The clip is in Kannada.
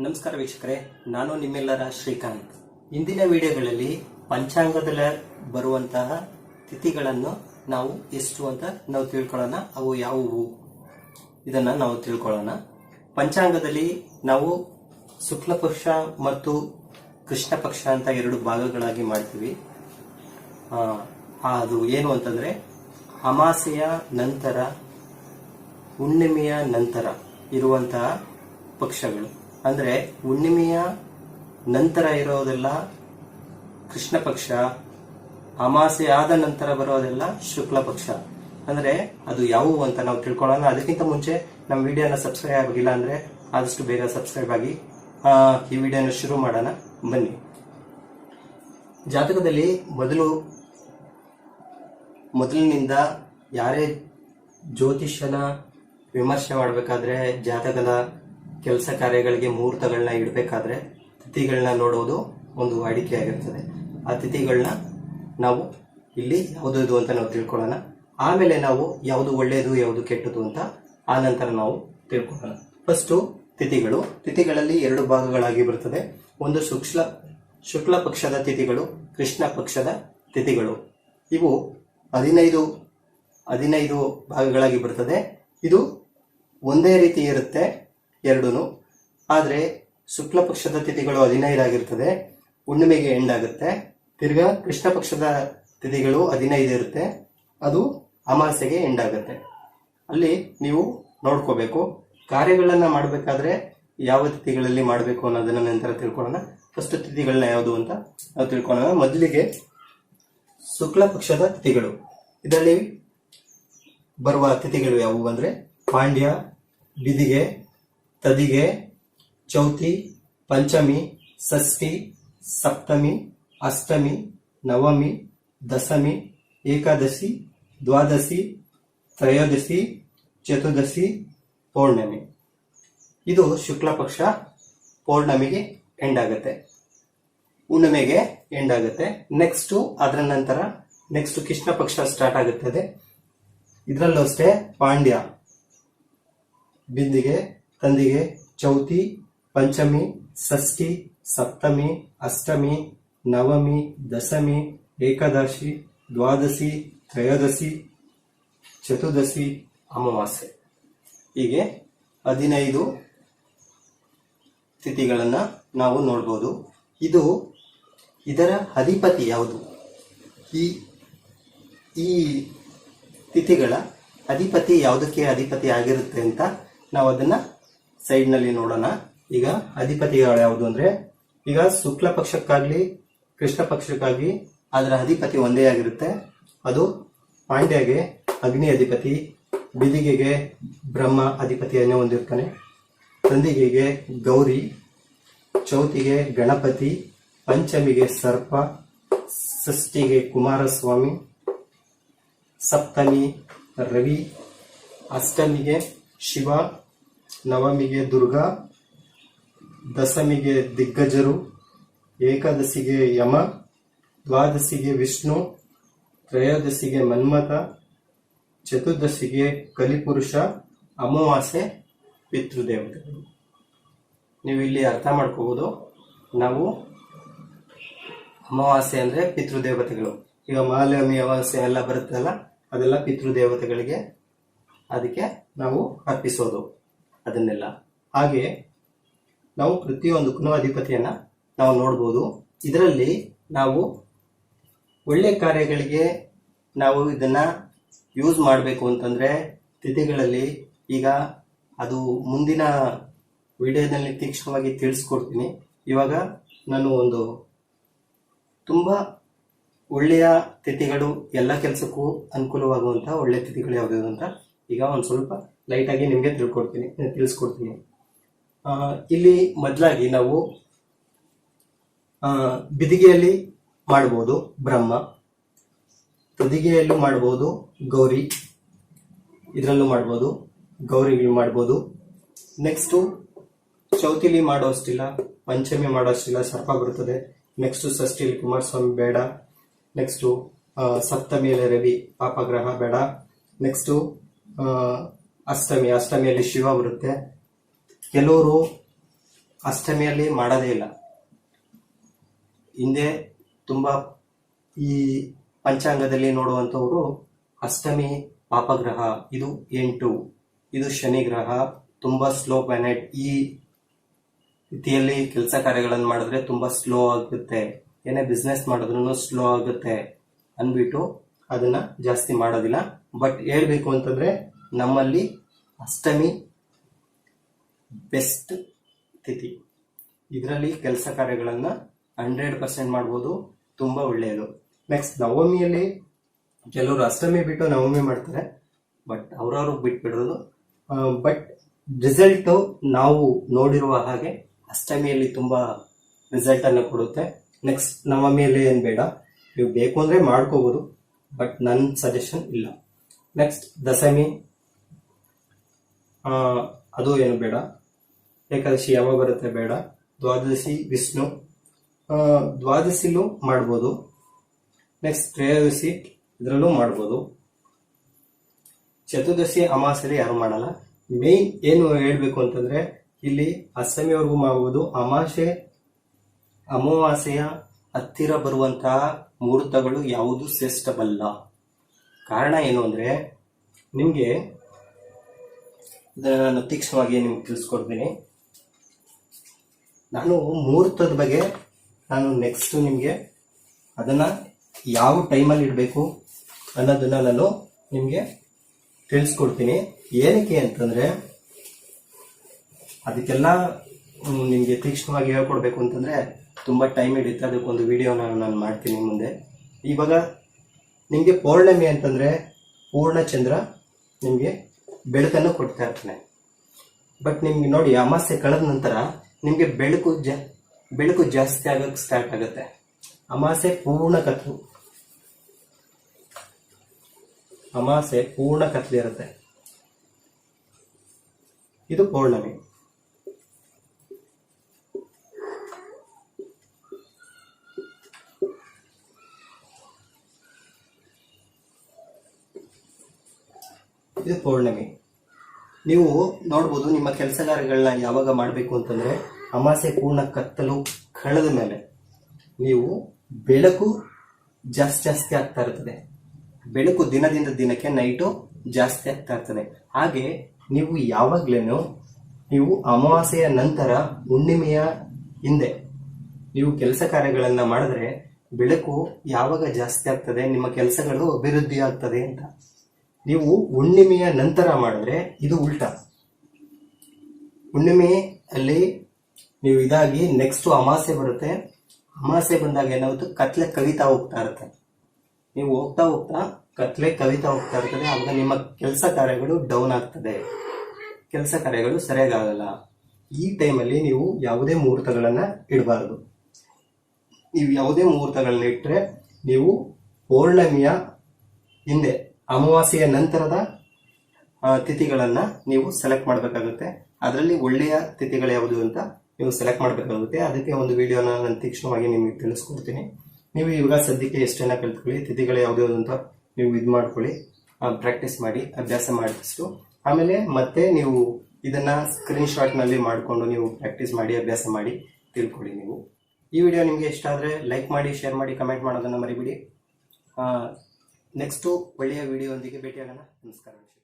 ನಮಸ್ಕಾರ ವೀಕ್ಷಕರೇ, ನಾನು ನಿಮ್ಮೆಲ್ಲರ ಶ್ರೀಕಾಂತ್. ಇಂದಿನ ವಿಡಿಯೋಗಳಲ್ಲಿ ಪಂಚಾಂಗದಲ್ಲಿ ಬರುವಂತಹ ತಿಥಿಗಳನ್ನು ನಾವು ಎಷ್ಟು ಅಂತ ನಾವು ತಿಳ್ಕೊಳ್ಳೋಣ. ಅವು ಯಾವುವು? ಇದನ್ನ ನಾವು ತಿಳ್ಕೊಳ್ಳೋಣ. ಪಂಚಾಂಗದಲ್ಲಿ ನಾವು ಶುಕ್ಲ ಪಕ್ಷ ಮತ್ತು ಕೃಷ್ಣ ಪಕ್ಷ ಅಂತ ಎರಡು ಭಾಗಗಳಾಗಿ ಮಾಡ್ತೀವಿ. ಅದು ಏನು ಅಂತಂದ್ರೆ, ಅಮಾಸೆಯ ನಂತರ, ಹುಣ್ಣಿಮೆಯ ನಂತರ ಇರುವಂತಹ ಪಕ್ಷಗಳು. ಅಂದ್ರೆ ಹುಣ್ಣಿಮೆಯ ನಂತರ ಇರೋದೆಲ್ಲ ಕೃಷ್ಣ ಪಕ್ಷ, ಅಮಾಸೆ ಆದ ನಂತರ ಬರೋದೆಲ್ಲ ಶುಕ್ಲ ಪಕ್ಷ. ಅಂದ್ರೆ ಅದು ಯಾವುವು ಅಂತ ನಾವು ತಿಳ್ಕೊಳ್ಳೋಣ. ಅದಕ್ಕಿಂತ ಮುಂಚೆ ನಮ್ಮ ವಿಡಿಯೋನ ಸಬ್ಸ್ಕ್ರೈಬ್ ಆಗಿಲ್ಲ ಅಂದ್ರೆ ಆದಷ್ಟು ಬೇಗ ಸಬ್ಸ್ಕ್ರೈಬ್ ಆಗಿ ಈ ವಿಡಿಯೋನ ಶುರು ಮಾಡೋಣ. ಬನ್ನಿ. ಜಾತಕದಲ್ಲಿ ಮೊದಲು, ಮೊದಲಿನಿಂದ ಯಾರೇ ಜ್ಯೋತಿಷ್ಯನ ವಿಮರ್ಶೆ ಮಾಡಬೇಕಾದ್ರೆ ಜಾತಕದ ಕೆಲಸ ಕಾರ್ಯಗಳಿಗೆ ಮುಹೂರ್ತಗಳನ್ನ ಇಡಬೇಕಾದ್ರೆ ತಿಥಿಗಳನ್ನ ನೋಡೋದು ಒಂದು ವಾಡಿಕೆ ಆಗಿರ್ತದೆ. ಆ ತಿಥಿಗಳನ್ನ ನಾವು ಇಲ್ಲಿ ಯಾವುದು ಇದು ಅಂತ ನಾವು ತಿಳ್ಕೊಳ್ಳೋಣ. ಆಮೇಲೆ ನಾವು ಯಾವುದು ಒಳ್ಳೆಯದು ಯಾವುದು ಕೆಟ್ಟದು ಅಂತ ಆ ನಂತರ ನಾವು ತಿಳ್ಕೊಳ್ಳೋಣ. ಫಸ್ಟು ತಿಥಿಗಳು. ತಿಥಿಗಳಲ್ಲಿ ಎರಡು ಭಾಗಗಳಾಗಿ ಬರ್ತದೆ. ಒಂದು ಶುಕ್ಲ ಶುಕ್ಲ ಪಕ್ಷದ ತಿಥಿಗಳು, ಕೃಷ್ಣ ಪಕ್ಷದ ತಿಥಿಗಳು. ಇವು ಹದಿನೈದು ಹದಿನೈದು ಭಾಗಗಳಾಗಿ ಬರ್ತದೆ. ಇದು ಒಂದೇ ರೀತಿ ಇರುತ್ತೆ. ಎರಡೂ ಆದರೆ ಶುಕ್ಲ ಪಕ್ಷದ ತಿಥಿಗಳು ಹದಿನೈದಾಗಿರ್ತದೆ, ಹುಣ್ಣಿಮೆಗೆ ಎಂಡ್ ಆಗುತ್ತೆ ತಿರ್ಗಾ ಕೃಷ್ಣ ಪಕ್ಷದ ತಿಥಿಗಳು ಹದಿನೈದು ಇರುತ್ತೆ ಅದು ಅಮಾಸೆಗೆ ಎಂಡ್ ಆಗುತ್ತೆ ಅಲ್ಲಿ ನೀವು ನೋಡ್ಕೋಬೇಕು. ಕಾರ್ಯಗಳನ್ನ ಮಾಡಬೇಕಾದ್ರೆ ಯಾವ ತಿಥಿಗಳಲ್ಲಿ ಮಾಡಬೇಕು ಅನ್ನೋದನ್ನ ನಂತರ ತಿಳ್ಕೊಳ್ಳೋಣ. ಫಸ್ಟ್ ತಿಥಿಗಳನ್ನ ಯಾವುದು ಅಂತ ನಾವು ತಿಳ್ಕೊಳ್ಳೋಣ. ಮೊದಲಿಗೆ ಶುಕ್ಲ ಪಕ್ಷದ ತಿಥಿಗಳು. ಇದರಲ್ಲಿ ಬರುವ ತಿಥಿಗಳು ಯಾವುವು ಅಂದರೆ ಪಾಂಡ್ಯ, ಬಿದಿಗೆ ತದಿಗೆ ಚೌತಿ, ಪಂಚಮಿ, ಷಷ್ಠಿ, ಸಪ್ತಮಿ, ಅಷ್ಟಮಿ, ನವಮಿ, ದಶಮಿ, ಏಕಾದಶಿ, ದ್ವಾದಶಿ, ತ್ರಯೋದಶಿ, ಚತುರ್ದಶಿ, ಪೌರ್ಣಮಿ. ಇದು ಶುಕ್ಲ ಪಕ್ಷ ಪೌರ್ಣಮಿಗೆ ಎಂಡ್ ಆಗುತ್ತೆ ಹುಣ್ಣಿಮೆಗೆ ಎಂಡ್ ಆಗುತ್ತೆ ನೆಕ್ಸ್ಟ್ ಅದರ ನಂತರ ನೆಕ್ಸ್ಟ್ ಕೃಷ್ಣ ಪಕ್ಷ ಸ್ಟಾರ್ಟ್ ಆಗುತ್ತದೆ. ಇದರಲ್ಲೂ ಅಷ್ಟೇ ಪಾಂಡ್ಯ. ಬಿಂದಿಗೆ ತಂದಿಗೆ ಚೌತಿ, ಪಂಚಮಿ ಷಷ್ಠಿ ಸಪ್ತಮಿ, ಅಷ್ಟಮಿ, ನವಮಿ, ದಶಮಿ, ಏಕಾದಶಿ, ದ್ವಾದಶಿ, ತ್ರಯೋದಶಿ, ಚತುರ್ದಶಿ, ಅಮಾವಾಸ್ಯೆ. ಹೀಗೆ ಹದಿನೈದು ತಿಥಿಗಳನ್ನು ನಾವು ನೋಡ್ಬೋದು. ಇದು ಇದರ ಅಧಿಪತಿ ಯಾವುದು? ಈ ಈ ತಿಥಿಗಳ ಅಧಿಪತಿ ಯಾವುದಕ್ಕೆ ಅಧಿಪತಿ ಆಗಿರುತ್ತೆ ಅಂತ ನಾವು ಅದನ್ನ ಸೈಡ್ನಲ್ಲಿ ನೋಡೋಣ. ಈಗ ಅಧಿಪತಿಗಳು ಯಾವುದು ಅಂದ್ರೆ, ಈಗ ಶುಕ್ಲ ಪಕ್ಷಕ್ಕಾಗ್ಲಿ, ಕೃಷ್ಣ ಪಕ್ಷಕ್ಕಾಗಿ ಅದರ ಅಧಿಪತಿ ಒಂದೇ ಆಗಿರುತ್ತೆ. ಅದು ಪಾಂಡ್ಯಗೆ ಅಗ್ನಿ ಅಧಿಪತಿ ಬಿದಿಗೆಗೆ ಬ್ರಹ್ಮ ಅಧಿಪತಿಯನ್ನೇ ಹೊಂದಿರ್ತಾನೆ. ತಂದಿಗೆಗೆ ಗೌರಿ ಚೌತಿಗೆ ಗಣಪತಿ ಪಂಚಮಿಗೆ ಸರ್ಪ ಷಷ್ಠಿಗೆ ಕುಮಾರಸ್ವಾಮಿ, ಸಪ್ತಮಿ ರವಿ ಅಷ್ಟಮಿಗೆ ಶಿವ ನವಮಿಗೆ ದುರ್ಗಾ ದಶಮಿಗೆ ದಿಗ್ಗಜರು, ಏಕಾದಶಿಗೆ ಯಮ, ದ್ವಾದಶಿಗೆ ವಿಷ್ಣು, ತ್ರಯೋದಶಿಗೆ ಮನ್ಮಥ, ಚತುರ್ದಶಿಗೆ ಕಲಿಪುರುಷ, ಅಮಾವಾಸ್ಯೆ, ಪಿತೃದೇವತೆಗಳು. ನೀವು ಇಲ್ಲಿ ಅರ್ಥ ಮಾಡ್ಕೋಬಹುದು ನಾವು ಅಮಾವಾಸ್ಯೆ ಅಂದ್ರೆ ಪಿತೃದೇವತೆಗಳು. ಈಗ ಮಹಾಲಕ್ಷ್ಮಿ ಅಮಾವಾಸ್ಯೆ ಎಲ್ಲ ಬರುತ್ತಲ್ಲ, ಅದೆಲ್ಲ ಪಿತೃದೇವತೆಗಳಿಗೆ ಅದಕ್ಕೆ ನಾವು ಅರ್ಪಿಸೋದು. ಅದನ್ನೆಲ್ಲ. ಹಾಗೆ ನಾವು ಪ್ರತಿಯೊಂದಕ್ಕೂ ಅಧಿಪತಿಯನ್ನ ನಾವು ನೋಡ್ಬೋದು. ಇದರಲ್ಲಿ ನಾವು ಒಳ್ಳೆ ಕಾರ್ಯಗಳಿಗೆ ನಾವು ಇದನ್ನ ಯೂಸ್ ಮಾಡಬೇಕು ಅಂತಂದ್ರೆ ತಿಥಿಗಳಲ್ಲಿ ಈಗ ಅದು ಮುಂದಿನ ವಿಡಿಯೋದಲ್ಲಿ ತೀಕ್ಷ್ಣವಾಗಿ ತಿಳಿಸ್ಕೊಡ್ತೀನಿ. ಇವಾಗ ನಾನು ಒಂದು ತುಂಬ ಒಳ್ಳೆಯ ತಿಥಿಗಳು ಎಲ್ಲ ಕೆಲಸಕ್ಕೂ ಅನುಕೂಲವಾಗುವಂತಹ ಒಳ್ಳೆ ತಿಥಿಗಳು ಯಾವ್ದು ಅಂತ ಈಗ ಒಂದು ಸ್ವಲ್ಪ ಲೈಟ್ ಆಗಿ ನಿಮಗೆ ತಿಳ್ಕೊಡ್ತೀನಿ ತಿಳಿಸ್ಕೊಡ್ತೀನಿ. ಇಲ್ಲಿ ಮೊದಲಾಗಿ ನಾವು ಬಿದಿಗೆಯಲ್ಲಿ ಮಾಡಬಹುದು ಬ್ರಹ್ಮ ತುದಿಗೆಯಲ್ಲೂ ಮಾಡಬಹುದು ಗೌರಿ, ಇದರಲ್ಲೂ ಮಾಡ್ಬೋದು, ಗೌರಿಗಳು ಮಾಡ್ಬೋದು. ನೆಕ್ಸ್ಟು ಚೌತಿಲಿ ಮಾಡೋ ಅಷ್ಟಿಲ್ಲ ಪಂಚಮಿ ಮಾಡೋ ಅಷ್ಟಿಲ್ಲ ಸರ್ಪ ಬರುತ್ತದೆ ನೆಕ್ಸ್ಟ್ ಷಷ್ಠಿಲಿ ಕುಮಾರಸ್ವಾಮಿ ಬೇಡ. ನೆಕ್ಸ್ಟು ಸಪ್ತಮಿಯಲ್ಲಿ ರವಿ ಪಾಪಗ್ರಹ ಬೇಡ. ನೆಕ್ಸ್ಟು ಅಷ್ಟಮಿ ಅಷ್ಟಮಿಯಲ್ಲಿ ಶಿವ ಬರುತ್ತೆ. ಕೆಲವರು ಅಷ್ಟಮಿಯಲ್ಲಿ ಮಾಡೋದೇ ಇಲ್ಲ. ಹಿಂದೆ ತುಂಬ ಈ ಪಂಚಾಂಗದಲ್ಲಿ ನೋಡುವಂಥವರು ಅಷ್ಟಮಿ ಪಾಪಗ್ರಹ, ಇದು ಎಂಟು. ಇದು ಶನಿ ಗ್ರಹ. ತುಂಬ ಸ್ಲೋ ಪ್ಲಾನೆಟ್ ಈ ರೀತಿಯಲ್ಲಿ ಕೆಲಸ ಕಾರ್ಯಗಳನ್ನು ಮಾಡಿದ್ರೆ ತುಂಬ ಸ್ಲೋ ಆಗುತ್ತೆ. ಏನೇ ಬಿಸ್ನೆಸ್ ಮಾಡಿದ್ರು ಸ್ಲೋ ಆಗುತ್ತೆ ಅಂದ್ಬಿಟ್ಟು ಅದನ್ನ ಜಾಸ್ತಿ ಮಾಡೋದಿಲ್ಲ. ಬಟ್ ಹೇಳ್ಬೇಕು ಅಂತಂದ್ರೆ ನಮ್ಮಲ್ಲಿ ಅಷ್ಟಮಿ ಬೆಸ್ಟ್ ತಿಥಿ. ಇದರಲ್ಲಿ ಕೆಲಸ ಕಾರ್ಯಗಳನ್ನು ಹಂಡ್ರೆಡ್ ಪರ್ಸೆಂಟ್ ಮಾಡ್ಬೋದು, ತುಂಬಾ ಒಳ್ಳೆಯದು. ನೆಕ್ಸ್ಟ್ ನವಮಿಯಲ್ಲಿ ಕೆಲವರು ಅಷ್ಟಮಿ ಬಿಟ್ಟು ನವಮಿ ಮಾಡ್ತಾರೆ ಬಟ್ ಅವ್ರವ್ರು ಬಿಟ್ಬಿಡೋದು. ಬಟ್ ರಿಸಲ್ಟ್ ನಾವು ನೋಡಿರುವ ಹಾಗೆ ಅಷ್ಟಮಿಯಲ್ಲಿ ತುಂಬಾ ರಿಸಲ್ಟ್ ಅನ್ನು ಕೊಡುತ್ತೆ. ನೆಕ್ಸ್ಟ್ ನವಮಿಯಲ್ಲಿ ಏನು ಬೇಡ. ನೀವು ಬೇಕು ಅಂದ್ರೆ ಮಾಡ್ಕೋಬಹುದು ಬಟ್ ನನ್ನ ಸಜೆಷನ್ ಇಲ್ಲ. ನೆಕ್ಸ್ಟ್ ದಶಮಿ ಅದು ಏನು ಬೇಡ. ಏಕಾದಶಿ ಯಾವಾಗ ಬರುತ್ತೆ ಬೇಡ. ದ್ವಾದಶಿ, ವಿಷ್ಣು. ದ್ವಾದಶಿಲೂ ಮಾಡ್ಬೋದು. ನೆಕ್ಸ್ಟ್ ತ್ರಯೋದಶಿ, ಇದರಲ್ಲೂ ಮಾಡ್ಬೋದು. ಚತುರ್ದಶಿ ಅಮಾವಾಸ್ಯೆಲಿ ಯಾರು ಮಾಡಲ್ಲ. ಮೇನ್ ಏನು ಹೇಳಬೇಕು ಅಂತಂದ್ರೆ, ಇಲ್ಲಿ ಅಷ್ಟಮಿವರೆಗೂ ಮಾಡ್ಬೋದು. ಅಮಾಸೆ, ಅಮಾವಾಸ್ಯೆಯ ಹತ್ತಿರ ಬರುವಂತಹ ಮುಹೂರ್ತಗಳು ಯಾವುದು ಶ್ರೇಷ್ಠವಲ್ಲ. ಕಾರಣ ಏನು ಅಂದ್ರೆ, ನಿಮ್ಗೆ ನಾನು ತೀಕ್ಷ್ಣವಾಗಿ ನಿಮ್ಗೆ ತಿಳಿಸ್ಕೊಡ್ತೀನಿ. ನಾನು ಮುಹೂರ್ತದ ಬಗ್ಗೆ ನಾನು ನೆಕ್ಸ್ಟ್ ನಿಮಗೆ ಅದನ್ನ ಯಾವ ಟೈಮಲ್ಲಿ ಇಡಬೇಕು ಅನ್ನೋದನ್ನ ನಾನು ನಿಮಗೆ ತಿಳಿಸ್ಕೊಡ್ತೀನಿ. ಏನಕ್ಕೆ ಅಂತಂದ್ರೆ ಅದಕ್ಕೆಲ್ಲ ನಿಮಗೆ ತೀಕ್ಷ್ಣವಾಗಿ ಹೇಳ್ಕೊಡ್ಬೇಕು ಅಂತಂದ್ರೆ ತುಂಬಾ ಟೈಮ್ ಹಿಡಿಯುತ್ತೆ ಅದಕ್ಕೊಂದು ವಿಡಿಯೋನ ನಾನು ಮಾಡ್ತೀನಿ ಮುಂದೆ. ಇವಾಗ ನಿಮಗೆ ಪೌರ್ಣಮಿ ಅಂತಂದ್ರೆ ಪೂರ್ಣಚಂದ್ರ ನಿಮ್ಗೆ ಬೆಳಕನ್ನು ಕೊಡ್ತಾ ಇರ್ತಾನೆ. ಬಟ್ ನಿಮ್ಗೆ ನೋಡಿ ಅಮಾಸ್ಯೆ ಕಳೆದ ನಂತರ ನಿಮ್ಗೆ ಬೆಳಕು ಬೆಳಕು ಜಾಸ್ತಿ ಆಗಕ್ಕೆ ಸ್ಟಾರ್ಟ್ ಆಗುತ್ತೆ. ಅಮಾಸೆ ಪೂರ್ಣ ಕತ್ಲು. ಅಮಾಸೆ ಪೂರ್ಣ ಕತ್ಲಿರುತ್ತೆ ಇದು ಪೌರ್ಣಮಿ. ಇದು ಪೌರ್ಣಮಿ. ನೀವು ನೋಡ್ಬೋದು ನಿಮ್ಮ ಕೆಲಸಗಾರಗಳನ್ನ ಯಾವಾಗ ಮಾಡಬೇಕು ಅಂತಂದ್ರೆ ಅಮಾಸೆ ಪೂರ್ಣ ಕತ್ತಲು ಕಳೆದ ಮೇಲೆ ನೀವು ಬೆಳಕು ಜಾಸ್ತಿ ಜಾಸ್ತಿ ಆಗ್ತಾ ಇರ್ತದೆ. ಬೆಳಕು ದಿನದಿಂದ ದಿನಕ್ಕೆ ನೈಟು ಜಾಸ್ತಿ ಆಗ್ತಾ ಇರ್ತದೆ. ಹಾಗೆ ನೀವು ಯಾವಾಗ್ಲೇನು ನೀವು ಅಮಾವಾಸ್ಯೆಯ ನಂತರ ಹುಣ್ಣಿಮೆಯ ಹಿಂದೆ ನೀವು ಕೆಲಸ ಕಾರ್ಯಗಳನ್ನ ಮಾಡಿದ್ರೆ ಬೆಳಕು ಯಾವಾಗ ಜಾಸ್ತಿ ಆಗ್ತದೆ, ನಿಮ್ಮ ಕೆಲಸಗಳು ಅಭಿವೃದ್ಧಿ ಆಗ್ತದೆ ಅಂತ ನೀವು ಹುಣ್ಣಿಮೆಯ ನಂತರ ಮಾಡಿದ್ರೆ ಇದು ಉಲ್ಟಾ. ಹುಣ್ಣಿಮೆ ಅಲ್ಲಿ ನೀವು ಇದಾಗಿ ನೆಕ್ಸ್ಟ್ ಅಮಾಸೆ ಬರುತ್ತೆ. ಅಮಾಸೆ ಬಂದಾಗ ಏನಾಗುತ್ತೆ? ಕತ್ಲೆ ಕವಿತಾ ಹೋಗ್ತಾ ಇರುತ್ತೆ. ನೀವು ಹೋಗ್ತಾ ಹೋಗ್ತಾ ಕತ್ಲೆ ಕವಿತಾ ಹೋಗ್ತಾ ಇರ್ತದೆ. ಆವಾಗ ನಿಮ್ಮ ಕೆಲಸ ಕಾರ್ಯಗಳು ಡೌನ್ ಆಗ್ತದೆ. ಕೆಲಸ ಕಾರ್ಯಗಳು ಸರಿಯಾಗಲ್ಲ ಈ ಟೈಮಲ್ಲಿ ನೀವು ಯಾವುದೇ ಮುಹೂರ್ತಗಳನ್ನ ಇಡಬಾರದು. ನೀವು ಯಾವುದೇ ಮುಹೂರ್ತಗಳನ್ನ ಇಟ್ಟರೆ ನೀವು ಪೌರ್ಣಮಿಯ ಹಿಂದೆ ಅಮಾವಾಸ್ಯೆಯ ನಂತರದ ತಿಥಿಗಳನ್ನು ನೀವು ಸೆಲೆಕ್ಟ್ ಮಾಡಬೇಕಾಗುತ್ತೆ. ಅದರಲ್ಲಿ ಒಳ್ಳೆಯ ತಿಥಿಗಳು ಯಾವುದು ಅಂತ ನೀವು ಸೆಲೆಕ್ಟ್ ಮಾಡಬೇಕಾಗುತ್ತೆ. ಅದಕ್ಕೆ ಒಂದು ವಿಡಿಯೋನ ನಾನು ತೀಕ್ಷ್ಣವಾಗಿ ನಿಮಗೆ ತಿಳಿಸ್ಕೊಡ್ತೀನಿ. ನೀವು ಇವಾಗ ಸದ್ಯಕ್ಕೆ ಎಷ್ಟನ್ನ ಕಲ್ತ್ಕೊಳ್ಳಿ, ತಿಥಿಗಳು ಯಾವುದು ಅಂತ ನೀವು ಇದು ಮಾಡ್ಕೊಳ್ಳಿ. ಪ್ರಾಕ್ಟೀಸ್ ಮಾಡಿ, ಅಭ್ಯಾಸ ಮಾಡಿದಷ್ಟು. ಆಮೇಲೆ ಮತ್ತೆ ನೀವು ಇದನ್ನ ಸ್ಕ್ರೀನ್ ಶಾಟ್ನಲ್ಲಿ ಮಾಡಿಕೊಂಡು ನೀವು ಪ್ರಾಕ್ಟೀಸ್ ಮಾಡಿ, ಅಭ್ಯಾಸ ಮಾಡಿ ತಿಳ್ಕೊಳ್ಳಿ ನೀವು. ಈ ವಿಡಿಯೋ ನಿಮಗೆ ಇಷ್ಟ ಆದರೆ ಲೈಕ್ ಮಾಡಿ ಶೇರ್ ಮಾಡಿ ಕಮೆಂಟ್ ಮಾಡೋದನ್ನು ಮರಿಬಿಡಿ. ನೆಕ್ಸ್ಟು ಒಳ್ಳೆಯ ವಿಡಿಯೋ ಒಂದಿಗೆ ಭೇಟಿಯಾಗೋಣ. ನಮಸ್ಕಾರ.